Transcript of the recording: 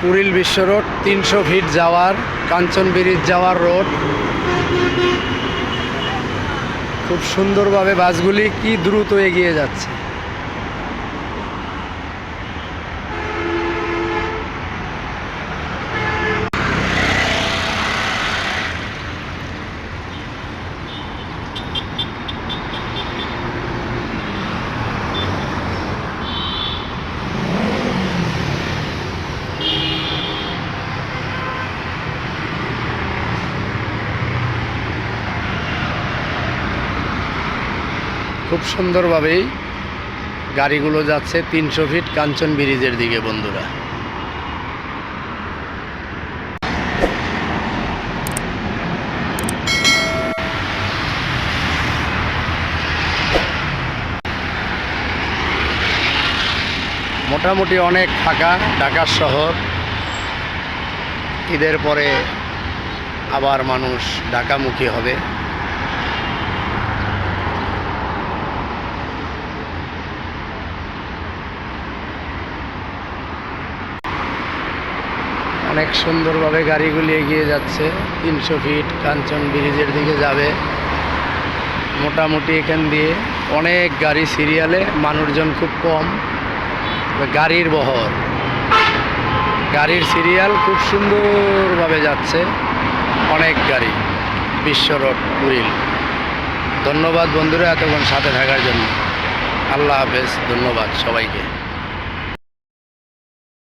কুড়িল বিশ্ব রোড, তিনশো ফিট যাওয়ার কাঞ্চন ব্রিজ যাওয়ার রোড। খুব সুন্দরভাবে বাসগুলি কি দ্রুত এগিয়ে যাচ্ছে। খুব সুন্দরভাবেই গাড়িগুলো যাচ্ছে তিনশো ফিট কাঞ্চন ব্রিজের দিকে, বন্ধুরা। মোটামুটি অনেক ফাঁকা ঢাকা শহর। ঈদের পরে আবার মানুষ ঢাকামুখী হবে। অনেক সুন্দরভাবে গাড়িগুলি এগিয়ে যাচ্ছে। তিনশো ফিট কাঞ্চন ব্রিজের দিকে যাবে। মোটামুটি এখান দিয়ে অনেক গাড়ি সিরিয়ালে, মানুষজন খুব কম। গাড়ির বহর। গাড়ির সিরিয়াল খুব সুন্দরভাবে যাচ্ছে। অনেক গাড়ি। বিশ্ব কুড়িল ধন্যবাদ বন্ধুরা এতক্ষণ সাথে থাকার জন্য। আল্লাহ হাফেজ। ধন্যবাদ সবাইকে।